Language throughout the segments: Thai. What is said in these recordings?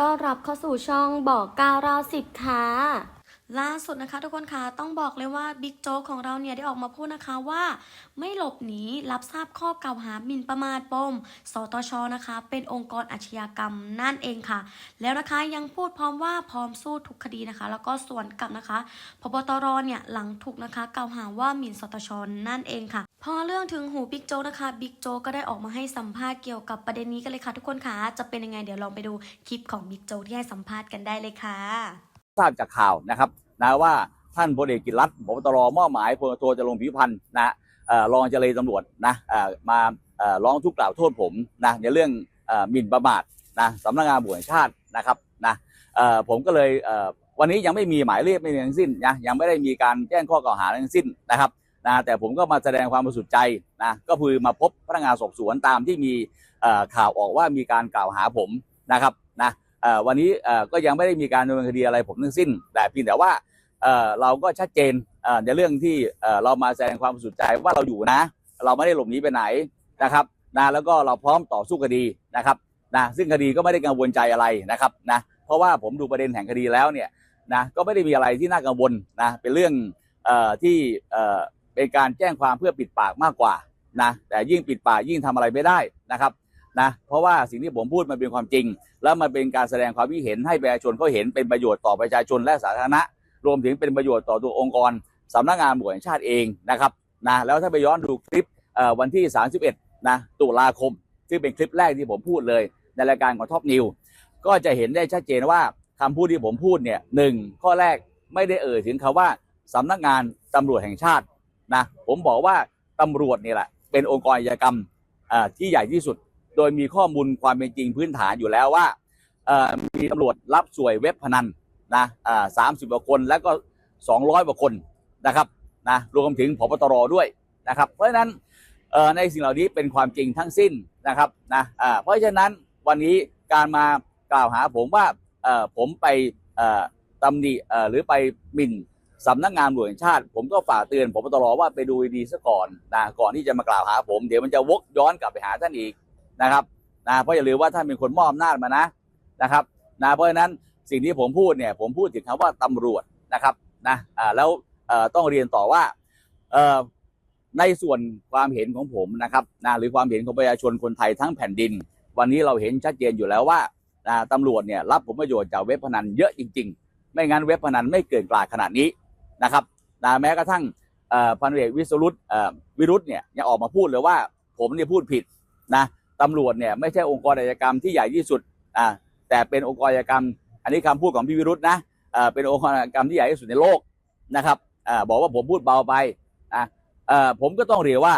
ต้อนรับเข้าสู่ช่องบอกเก้าราวสิบค่ะล่าสุดนะคะทุกคนคะต้องบอกเลยว่าบิ๊กโจ๊กของเราเนี่ยได้ออกมาพูดนะคะว่าไม่หลบหนีรับทราบข้อกล่าวหาหมิ่นประมาทปมสตชนะคะ เป็นองค์กรอาชญากรรมนั่นเองค่ะ แล้วนะคะยังพูดพร้อมว่าพร้อมสู้ทุกคดีนะคะ แล้วก็ส่วนกลับนะคะพบตรเนี่ยหลังถูกนะคะกล่าวหาว่าหมิ่นสตชนั่นเองค่ะ พอเรื่องถึงหูบิ๊กโจ๊กนะคะบิ๊กโจ๊กก็ได้ออกมาให้สัมภาษณ์เกี่ยวกับประเด็นนี้กันเลยค่ะทุกคนค่ะจะเป็นยังไงเดี๋ยวลองไปดูคลิปของบิ๊กโจ๊กที่ให้สัมภาษณ์กันได้เลยค่ะ ทราบจากข่าวนะครับนะว่าท่านพลเอกกิจรัตน์พบตรมอบหมายพลโทจรงผิวพันธ์นะเออรองเจรตำรวจนะเออมาเออร้องทุกข์กล่าวโทษผมนะในเรื่องเออหมิ่นประมาทนะสำนักงานตำรวจแห่งชาตินะครับนะเออผมก็เลยเออวันนี้ยังไม่มีหมายเรียกไม่มีทั้งสิ้นนะยังไม่ได้มีการแจ้งข้อกล่าวหาทั้งสิ้นนะครับ นะแต่ผมก็มาแสดงความบริสุทธิ์ใจนะก็คือมาพบพนักงานสอบสวนตามที่มีข่าวออกว่ามีการกล่าวหาผมนะครับนะวันนี้ก็ยังไม่ได้มีการดำเนินคดีอะไรผมทั้งสิ้น แต่เพียงแต่ว่าเราก็ชัดเจนในเรื่องที่เรามาแสดงความบริสุทธิ์ใจว่าเราอยู่นะ เราไม่ได้หลบหนีไปไหนนะครับนะแล้วก็เราพร้อมต่อสู้คดีนะครับนะซึ่งคดีก็ไม่ได้กังวลใจอะไรนะครับนะเพราะว่าผมดูประเด็นแห่งคดีแล้วเนี่ยนะก็ไม่ได้มีอะไรที่น่ากังวลนะเป็นเรื่องอที่ เอ่อเป็นการแจ้งความเพื่อปิดปากมากกว่านะแต่ยิ่งปิดปากยิ่งทำอะไรไม่ได้นะครับนะเพราะว่าสิ่งที่ผมพูดมันเป็นความจริง แล้วมันเป็นการแสดงความคิดเห็นให้ประชาชนเขาเห็นเป็นประโยชน์ต่อประชาชนและสาธารณะ รวมถึงเป็นประโยชน์ต่อตัวองค์กรสำนักงานตำรวจแห่งชาติเองนะครับนะแล้วถ้าไปย้อนดูคลิปวันที่ 31นะตุลาคมซึ่งเป็นคลิปแรกที่ผมพูดเลย ในรายการของท็อปนิวก็จะเห็นได้ชัดเจนว่าคำพูดที่ผมพูดเนี่ยหนึ่งข้อแรกไม่ได้เอ่ยถึงคำว่าสำนักงานตำรวจแห่งชาติ นะผมบอกว่าตำรวจนี่แหละเป็นองค์กรอาชญากรรมที่ใหญ่ที่สุด โดยมีข้อมูลความเป็นจริงพื้นฐานอยู่แล้วว่ามีตำรวจรับสวยเว็บพนันนะสามสิบกว่าคนแล้วก็สองร้อยกว่าคนนะครับนะรวมถึงพบตรด้วยนะครับ เพราะฉะนั้นในสิ่งเหล่านี้เป็นความจริงทั้งสิ้นนะครับนะเพราะฉะนั้นวันนี้การมากล่าวหาผมว่าผมไปตำหนิหรือไปหมิ่น สำนักงานตำรวจแห่งชาติ ผมก็ฝากเตือนพบตรว่าไปดูดีซะก่อนนะก่อนที่จะมากล่าวหาผม เดี๋ยวมันจะวกย้อนกลับไปหาท่านอีกนะครับนะเพราะอย่าลืมว่าท่านเป็นคนมอบอำนาจมานะนะครับนะเพราะฉะนั้นสิ่งที่ผมพูดเนี่ยผมพูดถึงคำว่าตำรวจนะครับนะอ่าแล้วเอ่อต้องเรียนต่อว่าเอ่อในส่วนความเห็นของผมนะครับนะหรือความเห็นของประชาชนคนไทยทั้งแผ่นดิน วันนี้เราเห็นชัดเจนอยู่แล้วว่านะตำรวจเนี่ยรับผลประโยชน์จากเว็บพนันเยอะจริง ๆ ไม่งั้นเว็บพนันไม่เกิดกลาดขนาดนี้ นะครับนะแม้กระทั่งพันเอกวิศรุตวิรุธเนี่ยยังออกมาพูดเลยว่าผมเนี่ยพูดผิดนะตำรวจเนี่ยไม่ใช่องค์กรอาชญากรรมที่ใหญ่ที่สุดอ่าแต่เป็นองค์กรอาชญากรรม อันนี้คำพูดของพี่วิรุธนะเป็นองค์กรอาชญากรรมที่ใหญ่ที่สุดในโลกนะครับอ่อบอกว่าผมพูดเบาไปนะเอ่อผมก็ต้องเรียนว่า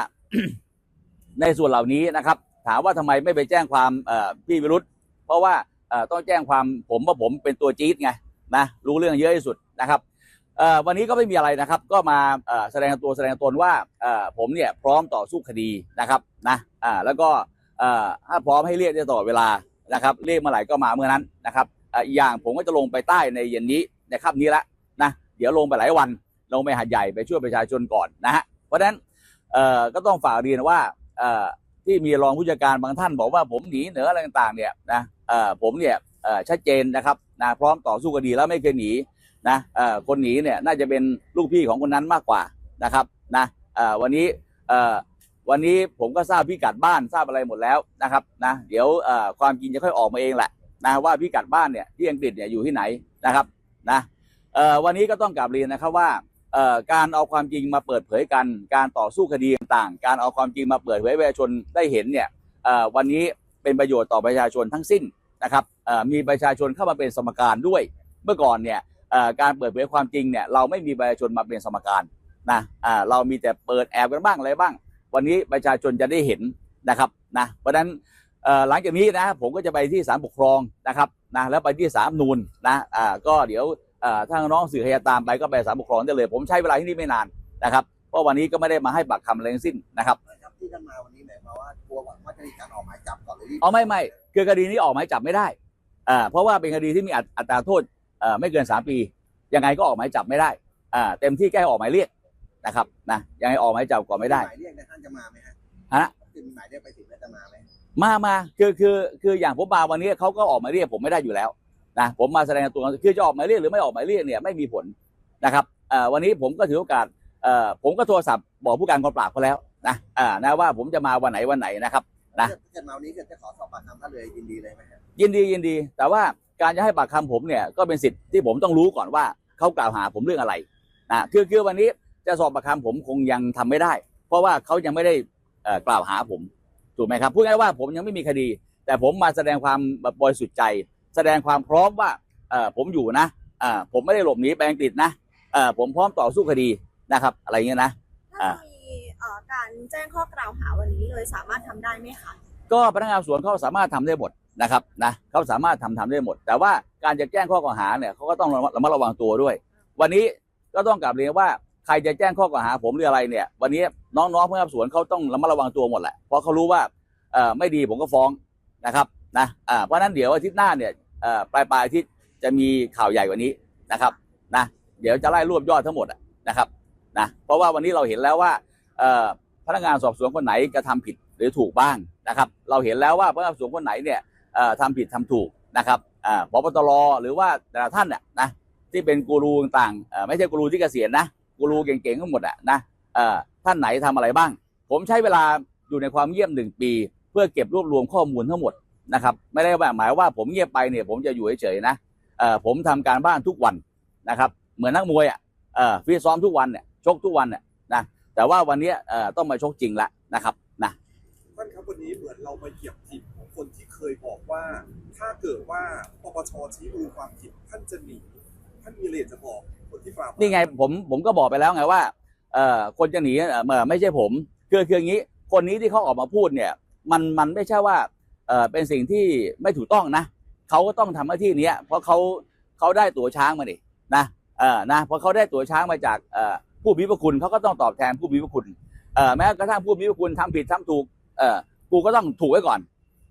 ในส่วนเหล่านี้นะครับ ถามว่าทำไมไม่ไปแจ้งความอ่อพี่วิรุธเพราะว่าต้องแจ้งความผมว่าผมเป็นตัวจี๊ดไงนะรู้เรื่องเยอะที่สุดนะครับ วันนี้ก็ไม่มีอะไรนะครับ ก็มาแสดงตัวแสดงตนว่าผมเนี่ยพร้อมต่อสู้คดีนะครับนะแล้วก็ถ้าพร้อมให้เรียกได้ตลอดเวลานะครับเรียกเมื่อไหร่ก็มาเมื่อนั้นนะครับอีกอย่างผมก็จะลงไปใต้ในเย็นนี้ในค่ำนี้ละนะเดี๋ยวลงไปหลายวันลงไปหาดใหญ่ไปช่วยประชาชนก่อนนะฮะเพราะฉะนั้นก็ต้องฝากเรียนว่าที่มีรองผู้จัดการบางท่านบอกว่าผมหนีเหนืออะไรต่างๆเนี่ยนะผมเนี่ยชัดเจนนะครับนะพร้อมต่อสู้คดีแล้วไม่เคยหนี นะคนหนีเนี่ยน่าจะเป็นลูกพี่ของคนนั้นมากกว่านะครับนะวันนี้วันนี้ผมก็ทราบพิกัดบ้านทราบอะไรหมดแล้วนะครับนะเดี๋ยวความจริงจะค่อยออกมาเองแหละนะว่าพิกัดบ้านเนี่ยที่อังกฤษเนี่ยอยู่ที่ไหนนะครับนะวันนี้ก็ต้องกลับเรียนนะครับว่าการเอาความจริงมาเปิดเผยกัน การต่อสู้คดีต่างๆ การเอาความจริงมาเปิดเผยประชาชนได้เห็นเนี่ยวันนี้เป็นประโยชน์ต่อประชาชนทั้งสิ้นนะครับมีประชาชนเข้ามาเป็นสมการด้วย เมื่อก่อนเนี่ย การเปิดเผยความจริงเนี่ยเราไม่มีประชาชนมาเป็นสมการนะอ่าเรามีแต่เปิดแอบกันบ้างอะไรบ้าง วันนี้ประชาชนจะได้เห็นนะครับนะเพราะฉะนั้นเอ่อหลังจากนี้นะผมก็จะไปที่ศาลปกครองนะครับนะแล้วไปที่ศาลนูนนะอ่าก็เดี๋ยวเอ่อถ้าน้องสื่อใครจะตามไปก็ไปศาลปกครองได้เลย ผมใช้เวลาที่นี่ไม่นานนะครับเพราะวันนี้ก็ไม่ได้มาให้ปากคำอะไรทั้งสิ้นนะครับนะครับที่ท่านมาวันนี้หมายความว่ากลัวว่าจะมีการออกหมายจับก่อนหรือรีบเอาไม่ไม่คือคดีนี้ออกหมายจับไม่ได้อ่าเพราะว่าเป็นคดีที่มีอัตอัตราโทษเอ่อ ไม่เกินสามปี ยังไงก็ออกหมายจับไม่ได้อ่าเต็มที่แก้ออกหมายเรียกนะครับนะยังไงออกหมายจับก่อนไม่ได้หมายเรียกเนี่ยท่านจะมาไหมฮะฮะจะมีหมายเรียกไปถึงแล้วจะมาไหมมามาคือคือคืออย่างผมมาวันนี้เขาก็ออกมาเรียกผมไม่ได้อยู่แล้วนะผมมาแสดงตัวคือจะออกหมายเรียกหรือไม่ออกหมายเรียกเนี่ยไม่มีผลนะครับเอ่อวันนี้ผมก็ถือโอกาสเอ่อผมก็โทรศัพท์บอกผู้การกองปราบเขาแล้วนะอ่านะว่าผมจะมาวันไหนวันไหนนะครับ นะถ้าเกิดมาวันนี้เกิดจะขอสอบปากคำท่านเลยยินดีเลยไหมฮะยินดียินดี แต่ว่าการจะให้ปากคำผมเนี่ยก็เป็นสิทธิ์ที่ผมต้องรู้ก่อนว่าเขากล่าวหาผมเรื่องอะไรนะคือคือวันนี้จะสอบปากคำผมคงยังทำไม่ได้ เพราะว่าเขายังไม่ได้เอ่อกล่าวหาผมถูกไหมครับพูดง่ายๆว่าผมยังไม่มีคดี แต่ผมมาแสดงความบริสุทธิ์ใจ แสดงความพร้อมว่าเอ่อผมอยู่นะอ่าผมไม่ได้หลบหนีไปอังกฤษนะเอ่อผมพร้อมต่อสู้คดีนะครับ อะไรเงี้ยนะถ้าจะมีเอ่อ การแจ้งข้อกล่าวหาวันนี้เลยสามารถทำได้ไหมคะก็พนักงานสวนเขาสามารถทำได้หมดนะครับนะเขาสามารถทำทำได้หมด แต่ว่าการจะแจ้งข้อกล่าวหาเนี่ยเขาก็ต้องระมัดระวังตัวด้วย วันนี้ก็ต้องกลับเรียนว่าใครจะแจ้งข้อกล่าวหาผมหรืออะไรเนี่ย วันนี้น้องๆพนักงานสอบสวนเขาต้องระมัดระวังตัวหมดแหละเพราะเขารู้ว่าเอ่อไม่ดีผมก็ฟ้องนะครับนะอ่าเพราะนั้นเดี๋ยวอาทิตย์หน้าเนี่ยเอ่อปลายปลายๆอาทิตย์จะมีข่าวใหญ่กว่านี้นะครับนะเดี๋ยวจะไล่รวบยอดทั้งหมดนะครับนะเพราะว่าวันนี้เราเห็นแล้วว่า พนักงานสอบสวนคนไหนกระทำผิดหรือถูกบ้างนะครับ เราเห็นแล้วว่าพนักงานสอบสวนคนไหนเนี่ยทำผิดทำถูกนะครับอ่าพบตรหรือว่าแต่ละท่านน่ะนะที่เป็นกูรูต่างๆไม่ใช่กูรูที่เกษียณนะกูรูเก่งๆทั้งหมดอะนะท่านไหนทำอะไรบ้าง ผมใช้เวลาอยู่ในความเงียบหนึ่งปี เพื่อเก็บรวบรวมข้อมูลทั้งหมดนะครับไม่ได้หมายว่าผมเงียบไปเนี่ยผมจะอยู่เฉยๆนะผมทำการบ้านทุกวันนะครับ เหมือนนักมวยอะฟิตซ้อมทุกวันเนี่ยชกทุกวันเนี่ยนะ แต่ว่าวันนี้เอ่อต้องมาชกจริงละนะครับนะท่านครับวันนี้เหมือนเรามาเหยียบผิดของคนที่เคยบอกว่า ถ้าเกิดว่าปปชชี้มูลความผิดท่านจะหนีท่านมีอะไรอยากจะบอกคนที่ฝ่าฝืนี่ไงผมผมก็บอกไปแล้วไงว่าเอ่อคนจะหนีเอ่อเอ่อไม่ใช่ผมคือคืออย่างนี้ คนนี้ที่เขาออกมาพูดเนี่ยมันมันไม่ใช่ว่าเอ่อเป็นสิ่งที่ไม่ถูกต้องนะเขาก็ต้องทำหน้าที่เนี้ยเพราะเขาเขาได้ตั๋วช้างมาดินะเออนะเพราะเขาได้ตั๋วช้างมาจากเอ่อ ผู้มีพระคุณเขาก็ต้องตอบแทนผู้มีพระคุณเอ่อแม้กระทั่งผู้มีพระคุณทำผิดทำถูกเอ่อกูก็ต้องถูกไว้ก่อน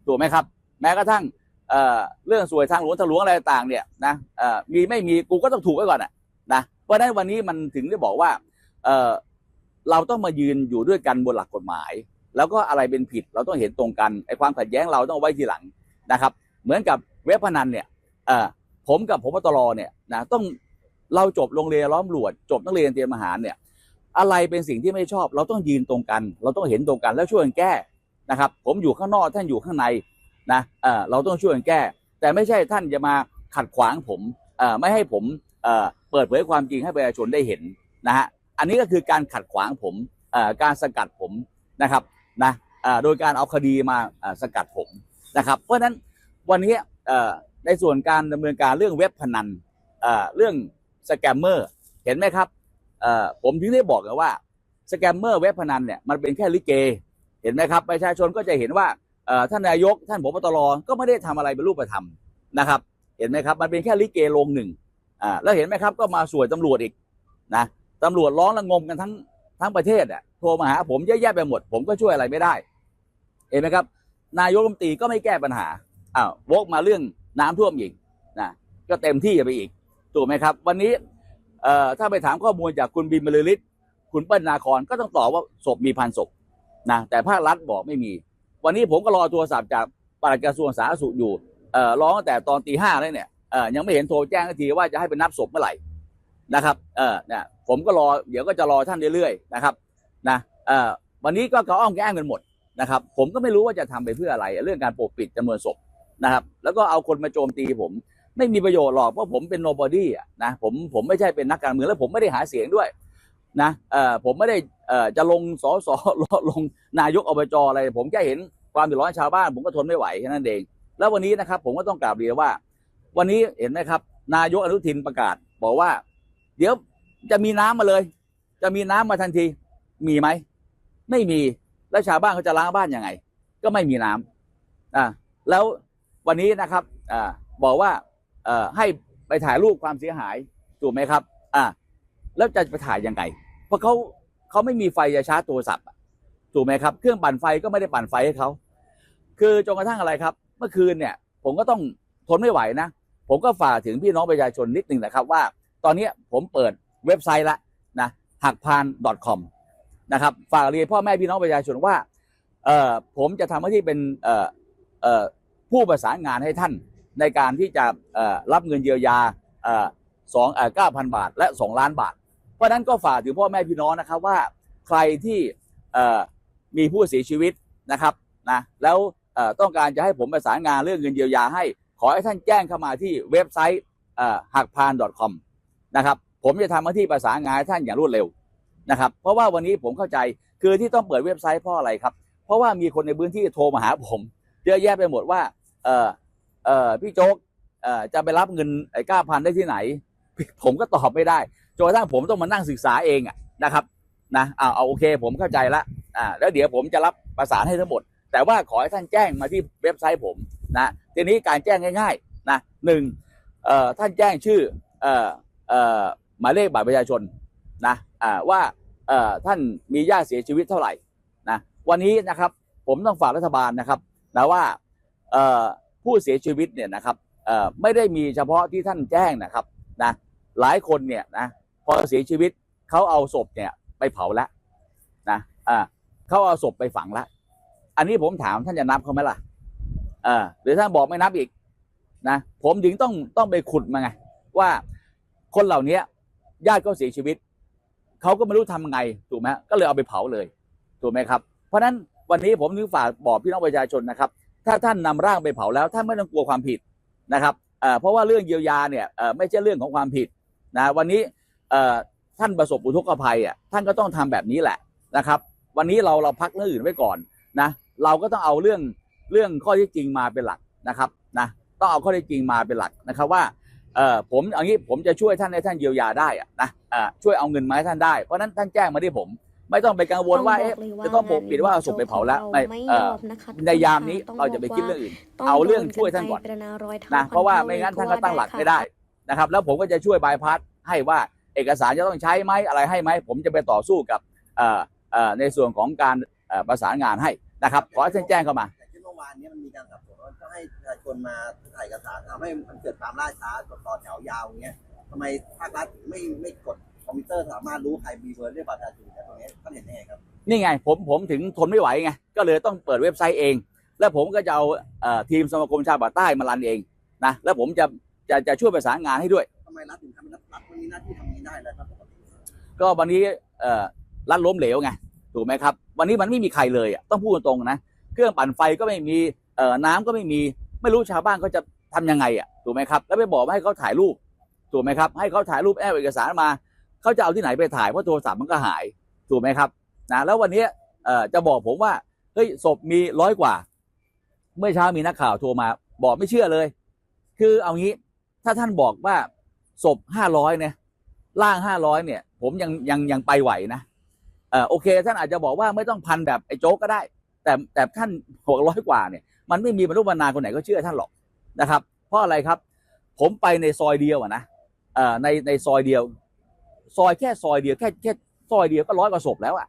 ถูกไหมครับ แม้กระทั่งเอ่อเรื่องสวยทางหลวงทางหลวงอะไรต่างเนี่ยนะเอ่อมีไม่มีกูก็ต้องถูกไว้ก่อนอะนะเพราะนั้นวันนี้มันถึงได้บอกว่าเออเราต้องมายืนอยู่ด้วยกันบนหลักกฎหมาย แล้วก็อะไรเป็นผิดเราต้องเห็นตรงกันไอ้ความขัดแย้งเราต้องเอาไว้ทีหลังนะครับ เหมือนกับเว็บพนันเนี่ยเออผมกับผมตรเนี่ยนะต้อง เราจบโรงเรียนล้อมหลวดจบนักเรียนเตรียมทหารเนี่ย อะไรเป็นสิ่งที่ไม่ชอบ เราต้องยืนตรงกัน เราต้องเห็นตรงกันแล้วช่วยกันแก้นะครับ ผมอยู่ข้างนอกท่านอยู่ข้างในนะเออเราต้องช่วยกันแก้ แต่ไม่ใช่ท่านจะมาขัดขวางผมเออไม่ให้ผมเออเปิดเผยความจริงให้ประชาชนได้เห็นนะฮะอันนี้ก็คือการขัดขวางผมเออการสกัดผมนะครับนะเออโดยการเอาคดีมาสกัดผมนะครับ เพราะฉะนั้นวันนี้เออในส่วนการดำเนินการเรื่องเว็บพนันเออเรื่อง สแกมเมอร์เห็นไหมครับผมถึงได้บอกกันว่าสแกมเมอร์เว็บพนันเนี่ยมันเป็นแค่ลิเก เห็นไหมครับ ประชาชนก็จะเห็นว่าท่านนายกท่านผบตรก็ไม่ได้ทำอะไรเป็นรูปธรรมนะครับ เห็นไหมครับ มันเป็นแค่ลิเกโรงหนึ่งอ่าแล้วเห็นไหมครับก็มาสวยตำรวจอีกนะตำรวจร้องระงมกันทั้งทั้งประเทศอะโทรมาหาผมเยอะแยะไปหมด ผมก็ช่วยอะไรไม่ได้ เห็นไหมครับ นายกรัฐมนตรีก็ไม่แก้ปัญหาอ้าววกมาเรื่องน้ำท่วมอีกนะก็เต็มที่ไปอีก ถูกไหมครับ วันนี้ถ้าไปถามข้อมูลจากคุณบิมบรรลือฤทธิ์คุณเปิ้ลนาคอนก็ต้องตอบว่าศพมีพันศพนะแต่ภาครัฐบอกไม่มี วันนี้ผมก็รอโทรศัพท์จากปลัดกระทรวงสาธารณสุขอยู่ร้องตั้งแต่ตอนตีห้าเลยเนี่ยยังไม่เห็นโทรแจ้งทีว่าจะให้ไปนับศพเมื่อไหร่นะครับเออเนี่ยผมก็รอเดี๋ยวก็จะรอท่านเรื่อยๆนะครับนะเออวันนี้ก็เขาอ้อมแก้มกันหมดนะครับ ผมก็ไม่รู้ว่าจะทำไปเพื่ออะไร เรื่องการปกปิดจำนวนศพนะครับ แล้วก็เอาคนมาโจมตีผม ไม่มีประโยชน์หรอกเพราะผมเป็น nobody อะนะผมผมไม่ใช่เป็นนักการเมืองแล้วผมไม่ได้หาเสียงด้วยนะเออผมไม่ได้เออจะลงสอสอลงนายกอบจอะไร ผมแค่เห็นความเดือดร้อนชาวบ้าน ผมก็ทนไม่ไหวแค่นั้นเอง แล้ววันนี้นะครับ ผมก็ต้องกราบเรียนว่า วันนี้เห็นไหมครับ นายกอนุทินประกาศ บอกว่า เดี๋ยวจะมีน้ำมาเลย จะมีน้ำมาทันที มีไหมไม่มีแล้วชาวบ้านเขาจะล้างบ้านยังไง ก็ไม่มีน้ำอ่าแล้ววันนี้นะครับอ่าบอกว่า ให้ไปถ่ายรูปความเสียหายถูกไหมครับ อ่า แล้วจะไปถ่ายยังไง เพราะเขาเขาไม่มีไฟจะชาร์จโทรศัพท์ถูกไหมครับ เครื่องปั่นไฟก็ไม่ได้ปั่นไฟให้เขาคือจนกระทั่งอะไรครับ เมื่อคืนเนี่ย ผมก็ต้องทนไม่ไหวนะ ผมก็ฝากถึงพี่น้องประชาชนนิดหนึ่งนะครับว่า ตอนนี้ผมเปิดเว็บไซต์ละนะหักพาน .com นะครับฝากเรียนพ่อแม่พี่น้องประชาชนว่าเอ่อผมจะทำหน้าที่เป็นเอ่อเอ่อผู้ประสานงานให้ท่าน ในการที่จะรับเงินเยียวยาสองเก้าพันบาทและสองล้านบาท เพราะฉะนั้นก็ฝากถึงพ่อแม่พี่น้องนะครับว่าใครที่มีผู้เสียชีวิตนะครับนะแล้วต้องการจะให้ผมประสานงานเรื่องเงินเยียวยาให้ ขอให้ท่านแจ้งเข้ามาที่เว็บไซต์หักพาน .com นะครับผมจะทำหน้าที่ประสานงานให้ท่านอย่างรวดเร็วนะครับเพราะว่าวันนี้ผมเข้าใจคือที่ต้องเปิดเว็บไซต์เพราะอะไรครับ เพราะว่ามีคนในพื้นที่โทรมาหาผมเยอะแยะไปหมดว่า เออเอพี่โจ๊กเออจะไปรับเงินไอ้เก้าพันได้ที่ไหน ผมก็ตอบไม่ได้จนกระทั่งผมต้องมานั่งศึกษาเองอะนะครับนะอ่าเอาโอเค ผมเข้าใจละอ่าแล้วเดี๋ยวผมจะรับประสานให้ทั้งหมด แต่ว่าขอให้ท่านแจ้งมาที่เว็บไซต์ผมนะทีนี้การแจ้งง่ายๆนะหนึ่งเอ่อท่านแจ้งชื่อเอ่อเอ่อหมายเลขบัตรประชาชนนะอ่าว่าเอ่อท่านมีญาติเสียชีวิตเท่าไหร่นะวันนี้นะครับผมต้องฝากรัฐบาลนะครับนะว่าเอ่อ ผู้เสียชีวิตเนี่ยนะครับไม่ได้มีเฉพาะที่ท่านแจ้งนะครับนะหลายคนเนี่ยนะพอเสียชีวิตเขาเอาศพเนี่ยไปเผาแล้วนะอ่าเขาเอาศพไปฝังแล้วอันนี้ผมถามท่านจะนับเขาไหมล่ะเออหรือท่านบอกไม่นับอีกนะผมถึงต้องต้องไปขุดมาไงว่าคนเหล่านี้ญาติก็เสียชีวิตเขาก็ไม่รู้ทำไงถูกไหมก็เลยเอาไปเผาเลยถูกไหมครับ เพราะฉะนั้นวันนี้ผมถึงฝากบอกพี่น้องประชาชนนะครับ ถ้าท่านนำร่างไปเผาแล้วท่านไม่ต้องกลัวความผิดนะครับเพราะว่าเรื่องเยียวยาเนี่ยไม่ใช่เรื่องของความผิดนะวันนี้ท่านประสบอุทกภัยอะท่านก็ต้องทำแบบนี้แหละนะครับ วันนี้เราเราพักเรื่องอื่นไว้ก่อนนะเราก็ต้องเอาเรื่องเรื่องข้อเที่จริงมาเป็นหลักนะครับนะต้องเอาข้อเที่จริงมาเป็นหลักนะครับว่าเออผมเอางนี้ผมจะช่วยท่านให้ท่านเยียวยาได้อะนะช่วยเอาเงินมาให้ท่านได้เพราะนั้นท่านแจ้งมาที่ผม ไม่ต้องไปกังวลว่าเอ๊ะจะต้องปกปิดว่าเอาศพไปเผาแล้วไม่ไม่เอ่ยออมนะคะในยามนี้เราจะไปคิดเรื่องอื่นต้เอาเรื่องโดนช่วยท่านก่อนไปเป็นรอยเท้นะเพราะว่าไม่งั้นท่านก็ตั้งหลักไม่ได้นะครับ แล้วผมก็จะช่วยบายพาสให้ว่าเอกสารจะต้องใช้ไหมอะไรให้ไหมผมจะไปต่อสู้กับเอ่อเอ่อในส่วนของการเอ่อประสานงานให้นะครับขอให้ท่านแจ้งเข้ามาแต่ที่เมื่อวานเนี้มันมีการสับสนว่าก็ให้ประชาชนมาถ่ายเอกสารทำให้มันเกิดความล่าช้ากดต่อแถวยาวอย่างเงี้ยทำไมภาครัฐไม่ไม่กดค อมพิวเตอร์สามารถรู้ใครมีเบอร์เรียกบัตรประชาชนแต่ตรงนี้ท่านเห็นยังไงครับ นี่ไงผมผมถึงทนไม่ไหวไงก็เลยต้องเปิดเว็บไซต์เอง แล้วผมก็จะเอาเอ่อทีมสมาคมชาวปากใต้มารันเองนะแล้วผมจะจะจะช่วยประสานงานให้ด้วย ทำไมรัฐถึงทำให้รัฐรัฐมันมีหน้าที่ทำนี้ได้แล้วครับปกติก็วันนี้เอ่อรัฐล้มเหลวไงถูกไหมครับ วันนี้มันไม่มีใครเลยอะต้องพูดตรงๆนะเครื่องปั่นไฟก็ไม่มีเอ่อน้ำก็ไม่มีไม่รู้ชาวบ้านเขาจะทำยังไงอะถูกไหมครับ แล้วไปบอกว่าให้เขาถ่ายรูปถูกไหมครับ ให้เขาถ่ายรูปแอบเอกสารมา เขาจะเอาที่ไหนไปถ่ายเพราะโทรศัพท์มันก็หายถูกไหมครับนะแล้ววันนี้จะบอกผมว่าเฮ้ยศพมีร้อยกว่า เมื่อเช้ามีนักข่าวโทรมา บอกไม่เชื่อเลย คือเอางี้ถ้าท่านบอกว่าศพห้าร้อยเนี่ยล่างห้าร้อยเนี่ย ผมยังยังยังไปไหวนะเออโอเค ท่านอาจจะบอกว่าไม่ต้องพันแบบไอ้โจ๊กก็ได้ แต่แต่ท่านหกร้อยกว่าเนี่ย มันไม่มีบรรลุบรรณาคนไหนก็เชื่อท่านหรอกนะครับ เพราะอะไรครับ ผมไปในซอยเดียวอะนะเอ่อในในซอยเดียว ซอยแค่ซอยเดียวแค่แค่ซอยเดียวก็ร้อยกว่าศพแล้วอะ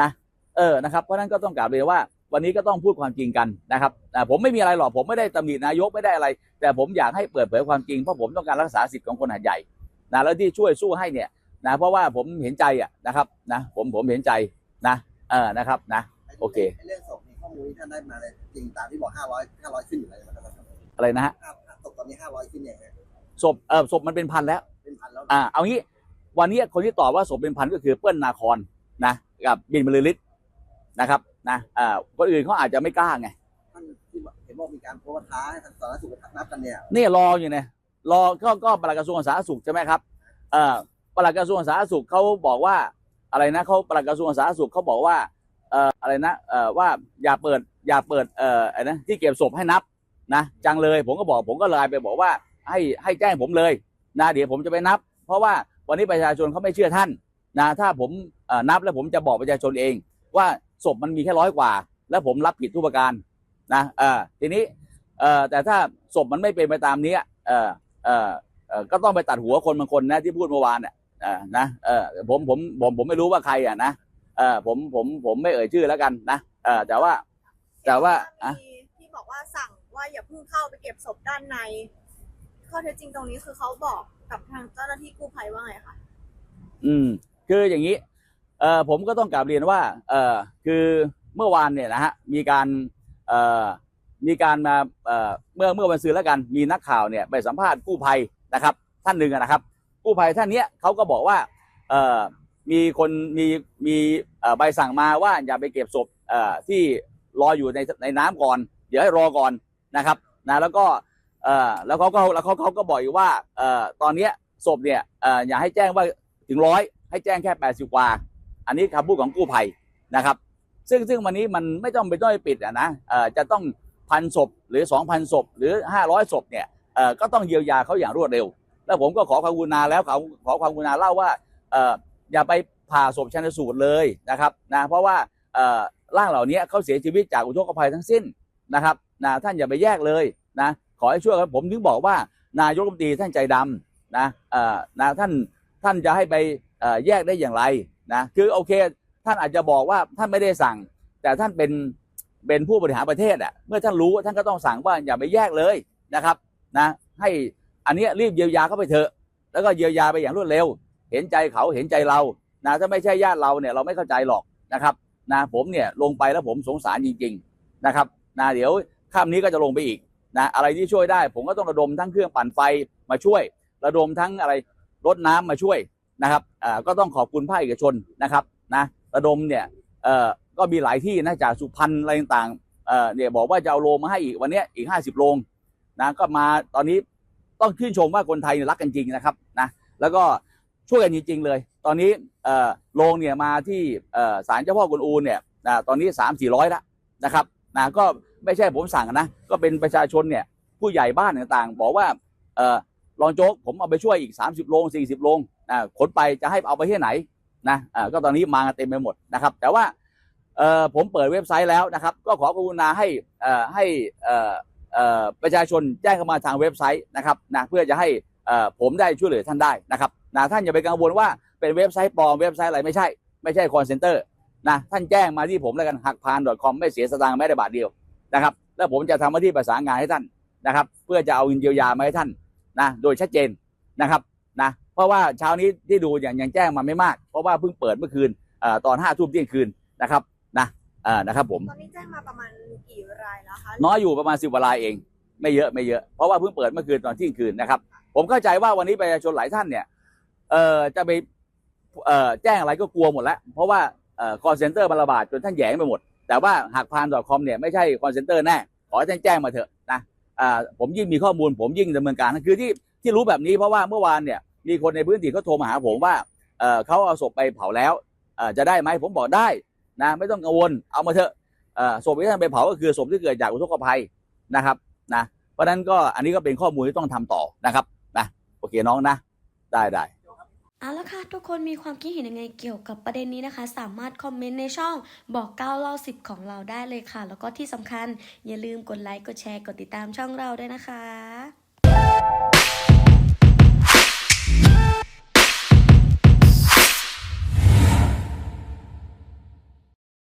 นะเออนะครับเพราะฉะนั้นก็ต้องกล่าวเลยว่า วันนี้ก็ต้องพูดความจริงกันนะครับอ่าผมไม่มีอะไรหรอกผมไม่ได้ตำหนินายกไม่ได้อะไร แต่ผมอยากให้เปิดเผยความจริงเพราะผมต้องการรักษาสิทธิ์ของคนหาดใหญ่นะแล้วที่ช่วยสู้ให้เนี่ยนะเพราะว่าผมเห็นใจอะนะครับนะผมผมเห็นใจนะเออนะครับนะโอเคเรื่องศพมีข้อมูลที่ท่านได้มาเลยจริงตามที่บอก500 500ขึ้นอยู่แล้วนะครับอะไรนะฮะศพตอนนี้500ขึ้นอย่างเงี้ยศพเออศพมันเป็นพันแล้วเป็นพันแล้วอ่าเอางี้ วันนี้คนที่ตอบว่าศพเป็นพันก็คือเปิ้ลนาคอนนะกับบินบรรลือฤทธิ์นะครับนะอ่าคนอื่นเขาอาจจะไม่กล้าไงท่านที่เห็นว่ามีการโพสต์ท้าให้ทางสาธารณสุขนับกันเนี่ยนี่รออยู่เนี่ยรอก็ก็ปลัดกระทรวงสาธารณสุขใช่ไหมครับเอ่อปลัดกระทรวงสาธารณสุขเขาบอกว่าอะไรนะเขาปลัดกระทรวงสาธารณสุขเขาบอกว่าเอ่ออะไรนะเอ่อว่าอย่าเปิดอย่าเปิดเอ่อไอ้นะที่เก็บศพให้นับนะจังเลยผมก็บอกผมก็ไลน์ไปบอกว่าให้ให้แจ้งผมเลยนะเดี๋ยวผมจะไปนับ เพราะว่า วันนี้ประชาชนเขาไม่เชื่อท่านนะถ้าผมนับแล้วผมจะบอกประชาชนเอง ว่าศพมันมีแค่ร้อยกว่า แล้วผมรับผิดทุกประการนะเออทีนี้เออแต่ถ้าศพมันไม่เป็นไปตามนี้เออเออก็ต้องไปตัดหัวคนบางคนนะที่พูดเมื่อวานเนี่ยนะเออผมผมผมผมไม่รู้ว่าใครอะนะเออผมผมผมไม่เอ่ยชื่อแล้วกันนะเออแต่ว่าแต่ว่าที่บอกว่าสั่งว่าอย่าเพิ่งเข้าไปเก็บศพด้านใน ข้อเท็จจริงตรงนี้คือเขาบอกกับทางเจ้าหน้าที่กู้ภัยว่าไงคะอืม คืออย่างนี้ เอ่อผมก็ต้องกลับเรียนว่า เอ่อคือเมื่อวานเนี่ยนะฮะมีการเอ่อมีการมาเอ่อเมื่อเมื่อวันซื้อแล้วกันมีนักข่าวเนี่ยไปสัมภาษณ์กู้ภัยนะครับ ท่านหนึ่งอะนะครับ กู้ภัยท่านเนี้ยเขาก็บอกว่าเอ่อมีคนมีมีเอ่อใบสั่งมาว่าอย่าไปเก็บศพเอ่อที่ลออยู่ในในน้ำก่อน เดี๋ยวให้รอก่อนนะครับนะแล้วก็ เออแล้วเขาก็แล้วเขาเขาก็บอกอีกว่าเออตอนเนี้ยศพเนี่ยเอออย่าให้แจ้งว่าถึงร้อยให้แจ้งแค่ 80 กว่า อันนี้คำพูดของกู้ภัยนะครับ ซึ่งซึ่งวันนี้มันไม่ต้องไปต้องไปปิดอะนะเออจะต้องพันศพหรือ 2,000ศพหรือ 500ศพเนี่ยเออก็ต้องเยียวยาเขาอย่างรวดเร็ว แล้วผมก็ขอความกรุณาแล้วขอขอความกรุณาเล่าว่าเอออย่าไปผ่าศพชันสูตรเลยนะครับนะเพราะว่าเออร่างเหล่านี้เขาเสียชีวิตจากอุทกภัยทั้งสิ้นนะครับนะท่านอย่าไปแยกเลยนะ ขอให้ช่วยกันผมถึงบอกว่านายกรัฐมนตรีท่านใจดำนะเอ่อนะท่านท่านจะให้ไปแยกได้อย่างไรนะคือโอเค ท่านอาจจะบอกว่าท่านไม่ได้สั่ง แต่ท่านเป็นเป็นผู้บริหารประเทศอะเมื่อท่านรู้ท่านก็ต้องสั่งว่าอย่าไปแยกเลยนะครับนะให้อันนี้รีบเยียวยาเข้าไปเถอะ แล้วก็เยียวยาไปอย่างรวดเร็ว เห็นใจเขาเห็นใจเรานะถ้าไม่ใช่ญาติเราเนี่ยเราไม่เข้าใจหรอกนะครับนะผมเนี่ยลงไปแล้วผมสงสารจริง ๆนะครับนะเดี๋ยวค่ำนี้ก็จะลงไปอีก นะอะไรที่ช่วยได้ ผมก็ต้องระดมทั้งเครื่องปั่นไฟมาช่วย ระดมทั้งอะไรรถน้ำมาช่วยนะครับก็ต้องขอบคุณภาคเอกชนนะครับนะระดมเนี่ยก็มีหลายที่นะจากสุพรรณอะไรต่างๆเนี่ยบอกว่าจะเอาโลงมาให้อีกวันนี้อีก 50 โลงนะก็มาตอนนี้ต้องชื่นชมว่าคนไทยรักกันจริงนะครับนะแล้วก็ช่วยกันจริง ๆ เลย ตอนนี้โลงเนี่ยมาที่ศาลเจ้าพ่อกวนอูเนี่ยนะตอนนี้ 3 4 0 0 แล้วนะครับนะก็ ไม่ใช่ผมสั่งนะ ก็เป็นประชาชนเนี่ย ผู้ใหญ่บ้านต่างๆ บอกว่าเออรองโจ๊กผมเอาไปช่วยอีก 30 โลง 40 โลงอ่าขนไปจะให้เอาไปที่ไหนนะอ่าก็ตอนนี้มากันเต็มไปหมดนะครับ แต่ว่าเออผมเปิดเว็บไซต์แล้วนะครับ ก็ขอกรุณาให้เอ่อให้เอ่อเอ่อประชาชนแจ้งเข้ามาทางเว็บไซต์นะครับนะเพื่อจะให้เอ่อผมได้ช่วยเหลือท่านได้นะครับนะท่านอย่าไปกังวลว่าเป็นเว็บไซต์ปลอมเว็บไซต์อะไรไม่ใช่ ไม่ใช่คอนเซนเตอร์นะท่านแจ้งมาที่ผมแล้วกันหักพาน .com ไม่เสียสตางค์แม้แต่บาทเดียว นะครับ แล้วผมจะทำหน้าที่ประสานงานให้ท่านนะครับ เพื่อจะเอาเงินเยียวยามาให้ท่านนะโดยชัดเจนนะครับนะเพราะว่าเช้านี้ที่ดูอย่างยังแจ้งมาไม่มาก เพราะว่าเพิ่งเปิดเมื่อคืนเอ่อตอนห้าทุ่มเที่ยงคืนนะครับนะเอ่อนะครับผมตอนนี้แจ้งมาประมาณกี่รายแล้วคะน้อยอยู่ประมาณสิบกว่ารายเอง ไม่เยอะไม่เยอะเพราะว่าเพิ่งเปิดเมื่อคืนตอนเที่ยงคืนนะครับ ผมเข้าใจว่าวันนี้ประชาชนหลายท่านเนี่ยเอ่อจะไปเอ่อแจ้งอะไรก็กลัวหมดแล้ว เพราะว่าเอ่อ call center มันระบาดจนท่านแหยงไปหมด แต่ว่าหากพาน .com เนี่ยไม่ใช่ call center แน่ขอให้ท่านแจ้งมาเถอะนะผมยิ่งมีข้อมูล ผมยิ่งดำเนินการคือที่ที่รู้แบบนี้เพราะว่าเมื่อวานเนี่ยมีคนในพื้นที่เขาโทรมาหาผมว่าเขาเอาศพไปเผาแล้วจะได้ไหมผมบอกได้นะไม่ต้องกังวลเอามาเถอะศพที่ท่านไปเผาก็คือศพที่เกิดจากอุทกภัยนะครับนะเพราะฉะนั้นก็อันนี้ก็เป็นข้อมูลที่ต้องทำต่อนะครับนะโอเคน้องนะ ได้ได้ เอาละค่ะ ทุกคนมีความคิดเห็นยังไงเกี่ยวกับประเด็นนี้นะคะ สามารถคอมเมนต์ในช่องบอกเก้าเล่าสิบของเราได้เลยค่ะ แล้วก็ที่สำคัญอย่าลืมกดไลค์กดแชร์กดติดตามช่องเราด้วยนะคะ